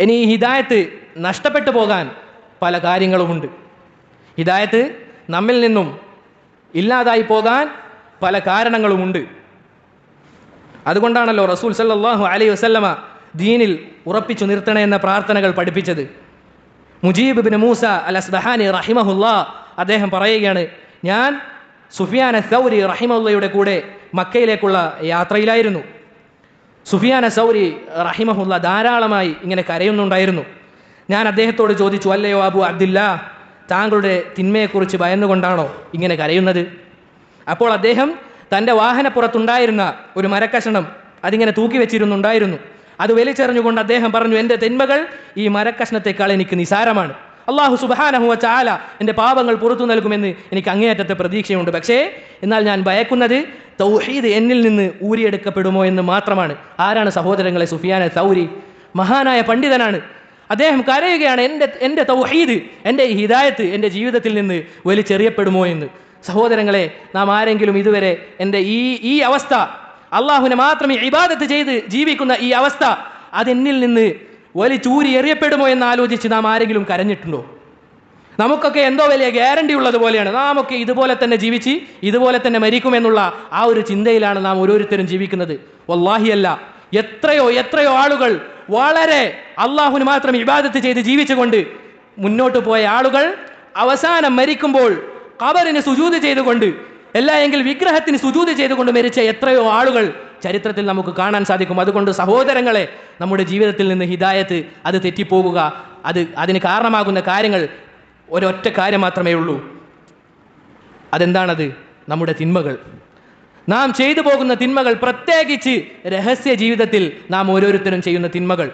ഇനി ഈ ഹിദായത്ത് നഷ്ടപ്പെട്ടു പോകാൻ പല കാര്യങ്ങളുമുണ്ട്. ഹിദായത്ത് നമ്മിൽ നിന്നും ഇല്ലാതായി പോകാൻ പല കാരണങ്ങളുമുണ്ട്. അതുകൊണ്ടാണല്ലോ റസൂൽ സല്ലാഹു അലൈഹി വസല്ലമ ദീനിൽ ഉറപ്പിച്ചു നിർത്തണേ എന്ന പ്രാർത്ഥനകൾ പഠിപ്പിച്ചത്. Mujeeb bin Musa al Asbahani റഹിമഹുല്ലാ അദ്ദേഹം പറയുകയാണ് ഞാൻ സുഫിയാന സൗരി റഹിമുള്ളയുടെ കൂടെ മക്കയിലേക്കുള്ള യാത്രയിലായിരുന്നു. സുഫിയാന സൗരി റഹിമഹുല്ല ധാരാളമായി ഇങ്ങനെ കരയുന്നുണ്ടായിരുന്നു. ഞാൻ അദ്ദേഹത്തോട് ചോദിച്ചു അല്ലയോ അബു അബ്ദില്ല താങ്കളുടെ തിന്മയെക്കുറിച്ച് ഭയന്നുകൊണ്ടാണോ ഇങ്ങനെ കരയുന്നത്? അപ്പോൾ അദ്ദേഹം തന്റെ വാഹനപ്പുറത്തുണ്ടായിരുന്ന ഒരു മരക്കഷണം അതിങ്ങനെ തൂക്കി വെച്ചിരുന്നുണ്ടായിരുന്നു. അത് വലിച്ചെറിഞ്ഞുകൊണ്ട് അദ്ദേഹം പറഞ്ഞു എന്റെ തിന്മകൾ ഈ മരക്കഷ്ണത്തെക്കാൾ എനിക്ക് നിസാരമാണ്. അള്ളാഹു സുബാനഹുവ ചാല എന്റെ പാപങ്ങൾ പുറത്തു നൽകുമെന്ന് എനിക്ക് അങ്ങേയറ്റത്തെ പ്രതീക്ഷയുണ്ട്. പക്ഷേ എന്നാൽ ഞാൻ ഭയക്കുന്നത് തൗഹീദ് എന്നിൽ നിന്ന് ഊരിയെടുക്കപ്പെടുമോ എന്ന് മാത്രമാണ്. ആരാണ് സഹോദരങ്ങളെ സുഫിയാന തൗരി മഹാനായ പണ്ഡിതനാണ്. അദ്ദേഹം കരയുകയാണ് എന്റെ എന്റെ തൗഹീദ് എന്റെ ഹിദായത്ത് എന്റെ ജീവിതത്തിൽ നിന്ന് വലിച്ചെറിയപ്പെടുമോ എന്ന്. സഹോദരങ്ങളെ നാം ആരെങ്കിലും ഇതുവരെ എന്റെ ഈ ഈ അവസ്ഥ അള്ളാഹുവിനെ മാത്രം ഇബാദത്ത് ചെയ്ത് ജീവിക്കുന്ന ഈ അവസ്ഥ അതെന്നിൽ നിന്ന് വലിച്ചൂരി എറിയപ്പെടുമോ എന്ന് ആലോചിച്ച് നാം ആരെങ്കിലും കരഞ്ഞിട്ടുണ്ടോ? നമുക്കൊക്കെ എന്തോ വലിയ ഗ്യാരണ്ടി ഉള്ളത് പോലെയാണ്. നാമൊക്കെ ഇതുപോലെ തന്നെ ജീവിച്ച് ഇതുപോലെ തന്നെ മരിക്കുമെന്നുള്ള ആ ഒരു ചിന്തയിലാണ് നാം ഓരോരുത്തരും ജീവിക്കുന്നത്. വല്ലാഹിയല്ല എത്രയോ എത്രയോ ആളുകൾ വളരെ അള്ളാഹുന് മാത്രം ഇബാദത്ത് ചെയ്ത് ജീവിച്ചുകൊണ്ട് മുന്നോട്ട് പോയ ആളുകൾ അവസാനം മരിക്കുമ്പോൾ കബറിന് സുജൂത് ചെയ്തുകൊണ്ട് അല്ല എങ്കിൽ വിഗ്രഹത്തിന് സുജൂത് ചെയ്തുകൊണ്ട് മരിച്ച എത്രയോ ആളുകൾ ചരിത്രത്തിൽ നമുക്ക് കാണാൻ സാധിക്കും. അതുകൊണ്ട് സഹോദരങ്ങളെ നമ്മുടെ ജീവിതത്തിൽ നിന്ന് ഹിദായത്ത് അത് തെറ്റിപ്പോകുക അത് അതിന് കാരണമാകുന്ന കാര്യങ്ങൾ ഒരൊറ്റ കാര്യം മാത്രമേ ഉള്ളൂ. അതെന്താണത്? നമ്മുടെ തിന്മകൾ. നാം ചെയ്തു പോകുന്ന തിന്മകൾ പ്രത്യേകിച്ച് രഹസ്യ ജീവിതത്തിൽ നാം ഓരോരുത്തരും ചെയ്യുന്ന തിന്മകൾ.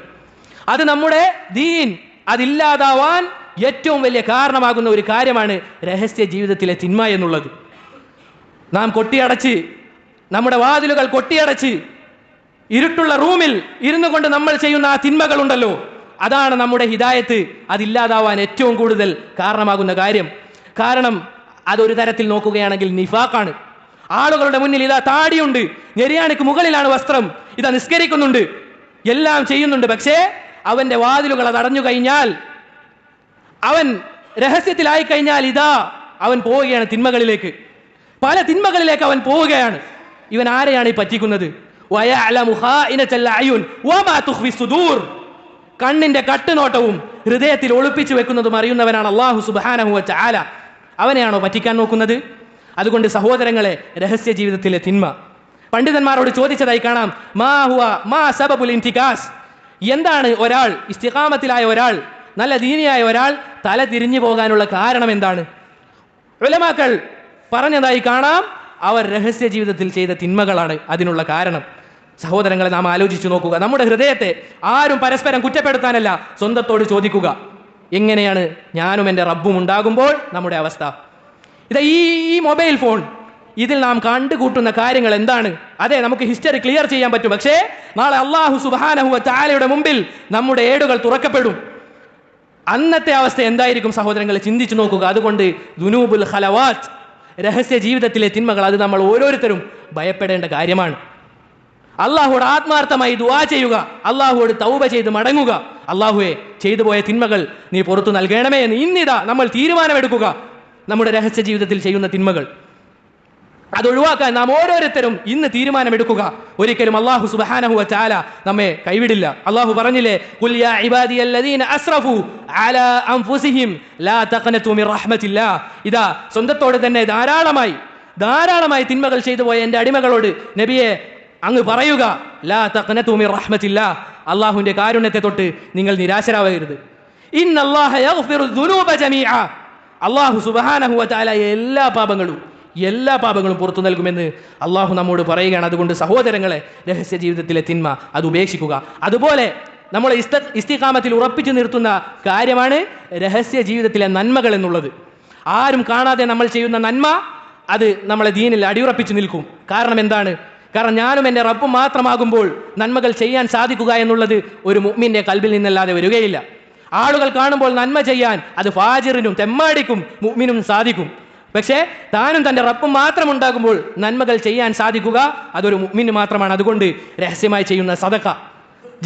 അത് നമ്മുടെ ദീൻ അതില്ലാതാവാൻ ഏറ്റവും വലിയ കാരണമാകുന്ന ഒരു കാര്യമാണ് രഹസ്യ ജീവിതത്തിലെ തിന്മ എന്നുള്ളത്. നാം കൊട്ടിയടച്ച് നമ്മുടെ വാതിലുകൾ കൊട്ടിയടച്ച് ഇരുട്ടുള്ള റൂമിൽ ഇരുന്നു കൊണ്ട് നമ്മൾ ചെയ്യുന്ന ആ തിന്മകളുണ്ടല്ലോ. അതാണ് നമ്മുടെ ഹിദായത്ത്. അതില്ലാതാവാൻ ഏറ്റവും കൂടുതൽ കാരണമാകുന്ന കാര്യം. കാരണം അതൊരു തരത്തിൽ നോക്കുകയാണെങ്കിൽ നിഫാക്കാണ് ആളുകളുടെ മുന്നിൽ ഇതാ താടിയുണ്ട്. ഞെരിയാണിക്ക് മുകളിലാണ് വസ്ത്രം. ഇതാ നിസ്കരിക്കുന്നുണ്ട്. എല്ലാം ചെയ്യുന്നുണ്ട്. പക്ഷേ അവന്റെ വാതിലുകൾ അത് അടഞ്ഞു കഴിഞ്ഞാൽ അവൻ രഹസ്യത്തിലായി കഴിഞ്ഞാൽ ഇതാ അവൻ പോവുകയാണ് തിന്മകളിലേക്ക്. പല തിന്മകളിലേക്ക് അവൻ പോവുകയാണ്. ഇവൻ ആരെയാണ് ഈ പറ്റിക്കുന്നത്? കണ്ണിന്റെ കട്ടുനോട്ടവും ഹൃദയത്തിൽ ഒളിപ്പിച്ചു വെക്കുന്നതും അറിയുന്നവനാണ് അള്ളാഹു സുബ്ഹാനഹു വ തആല അവനെയാണോ പറ്റിക്കാൻ നോക്കുന്നത്? അതുകൊണ്ട് സഹോദരങ്ങളെ രഹസ്യ ജീവിതത്തിലെ തിന്മ. പണ്ഡിതന്മാരോട് ചോദിച്ചതായി കാണാം മാ ഹുവ മാ സബബുൽ ഇൻതികാസ് എന്താണ് ഒരാൾ ഇസ്തികാമത്തിലായ ഒരാൾ നല്ല ദീനിയായ ഒരാൾ തല തിരിഞ്ഞു പോകാനുള്ള കാരണം എന്താണ്? ഉലമാക്കൾ പറഞ്ഞതായി കാണാം അവർ രഹസ്യ ജീവിതത്തിൽ ചെയ്ത തിന്മകളാണ് അതിനുള്ള കാരണം. സഹോദരങ്ങളെ നാം ആലോചിച്ചു നോക്കുക. നമ്മുടെ ഹൃദയത്തെ ആരും പരസ്പരം കുറ്റപ്പെടുത്താനല്ല സ്വന്തത്തോട് ചോദിക്കുക. എങ്ങനെയാണ് ഞാനും എന്റെ റബ്ബും ഉണ്ടാകുമ്പോൾ നമ്മുടെ അവസ്ഥ? ഇത് ഈ ഈ മൊബൈൽ ഫോൺ ഇതിൽ നാം കണ്ടുകൂട്ടുന്ന കാര്യങ്ങൾ എന്താണ്? അതെ നമുക്ക് ഹിസ്റ്ററി ക്ലിയർ ചെയ്യാൻ പറ്റും. പക്ഷേ നാളെ അള്ളാഹു സുബാനഹുവ ചാലയുടെ മുമ്പിൽ നമ്മുടെ ഏടുകൾ തുറക്കപ്പെടും. അന്നത്തെ അവസ്ഥ എന്തായിരിക്കും സഹോദരങ്ങളെ ചിന്തിച്ചു നോക്കുക. അതുകൊണ്ട് ദുനൂബുൽ ഹലവാത്ത് രഹസ്യ ജീവിതത്തിലെ തിന്മകൾ അത് നമ്മൾ ഓരോരുത്തരും ഭയപ്പെടേണ്ട കാര്യമാണ്. അള്ളാഹുവോട് ആത്മാർത്ഥമായി ദുവാ ചെയ്യുക. അള്ളാഹുവോട് തൗബ ചെയ്ത് മടങ്ങുക. അള്ളാഹുവെ ചെയ്തു പോയ തിന്മകൾ നീ പുറത്തു നൽകണമേ എന്ന് ഇന്നിതാ നമ്മൾ തീരുമാനമെടുക്കുക. നമ്മുടെ രഹസ്യ ജീവിതത്തിൽ ചെയ്യുന്ന തിന്മകൾ. അത് ഒഴിവാക്കാൻ നാം ഓരോരുത്തരും ഇന്ന് തീരുമാനമെടുക്കുക. ഒരിക്കലും അള്ളാഹു സുബഹാനഹു ചാല നമ്മെ കൈവിടില്ല. അള്ളാഹു പറഞ്ഞില്ലേ "ഖുൽ യാ ഇബാദിയല്ലദീന അസ്റഫു ലാ തഖനതു മിർ ഇതാ സ്വന്തത്തോട് തന്നെ ധാരാളമായി ധാരാളമായി തിന്മകൾ ചെയ്തു പോയ എന്റെ അടിമകളോട് നബിയെ അങ്ങ് പറയുക ലാ അള്ളാഹുവിന്റെ കാരുണ്യത്തെ തൊട്ട് നിങ്ങൾ നിരാശരാവരുത്. അള്ളാഹു സുബഹാനഹു വതആല എല്ലാ പാപങ്ങളും എല്ലാ പാപങ്ങളും പുറത്തു നൽകുമെന്ന് അള്ളാഹു നമ്മോട് പറയുകയാണ്. അതുകൊണ്ട് സഹോദരങ്ങളെ രഹസ്യ ജീവിതത്തിലെ തിന്മ അത് ഉപേക്ഷിക്കുക. അതുപോലെ നമ്മളെ ഇസ്ത ഇസ്തികാമത്തിൽ ഉറപ്പിച്ചു നിർത്തുന്ന കാര്യമാണ് രഹസ്യ ജീവിതത്തിലെ നന്മകൾ എന്നുള്ളത്. ആരും കാണാതെ നമ്മൾ ചെയ്യുന്ന നന്മ അത് നമ്മളെ ദീനിൽ അടിയുറപ്പിച്ചു നിൽക്കും. കാരണം എന്താണ്? കാരണം ഞാനും എന്റെ റബ്ബും മാത്രമാകുമ്പോൾ നന്മകൾ ചെയ്യാൻ സാധിക്കുക എന്നുള്ളത് ഒരു മുഅ്മിന്റെ കൽബിൽ നിന്നല്ലാതെ വരികയില്ല. ആളുകൾ കാണുമ്പോൾ നന്മ ചെയ്യാൻ അത് ഫാജിറിനും തെമ്മാടിക്കും മുഅ്മിനും സാധിക്കും. പക്ഷേ താനും തന്റെ റബ്ബും മാത്രം ഉണ്ടാകുമ്പോൾ നന്മകൾ ചെയ്യാൻ സാധിക്കുക അതൊരു മുഅ്മിന് മാത്രമാണ്. അതുകൊണ്ട് രഹസ്യമായി ചെയ്യുന്ന സദക്ക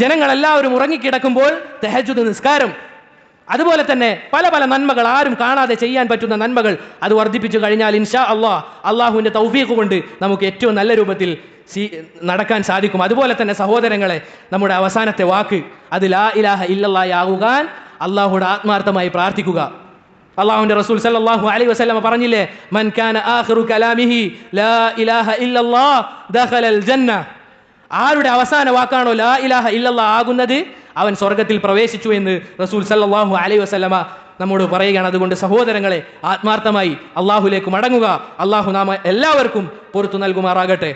ജനങ്ങളെല്ലാവരും ഉറങ്ങിക്കിടക്കുമ്പോൾ തെഹജുദ് നിസ്കാരം അതുപോലെ തന്നെ പല പല നന്മകൾ ആരും കാണാതെ ചെയ്യാൻ പറ്റുന്ന നന്മകൾ അത് വർദ്ധിപ്പിച്ചു കഴിഞ്ഞാൽ ഇൻഷാ അള്ളാ അള്ളാഹുവിന്റെ തൗഫീഖ് കൊണ്ട് നമുക്ക് ഏറ്റവും നല്ല രൂപത്തിൽ നടക്കാൻ സാധിക്കും. അതുപോലെ തന്നെ സഹോദരങ്ങളെ നമ്മുടെ അവസാനത്തെ വാക്ക് അത് ലാ ഇലാഹ ഇല്ലല്ലാഹ് ആകുവാൻ അള്ളാഹുടെ ആത്മാർത്ഥമായി പ്രാർത്ഥിക്കുക. അള്ളാഹുവിന്റെ റസൂൽ സല്ലല്ലാഹു അലൈഹി വസ്ലമ പറഞ്ഞില്ലേ മൻ കാന കലാമിഹി ലാ ഇലാഹ ഇല്ലല്ലാഹ് ആരുടെ അവസാന വാക്കാണോ ലാ ഇലാഹ ഇല്ലല്ലാഹ് ആകുന്നത്? അവൻ സ്വർഗത്തിൽ പ്രവേശിച്ചു എന്ന് റസൂൽ സല്ലാഹു അലൈ വസല്ലമ നമ്മോട് പറയുകയാണ്. അതുകൊണ്ട് സഹോദരങ്ങളെ ആത്മാർത്ഥമായി അള്ളാഹുലേക്ക് മടങ്ങുക. അള്ളാഹു നാമ എല്ലാവർക്കും പുറത്തു നൽകുമാറാകട്ടെ.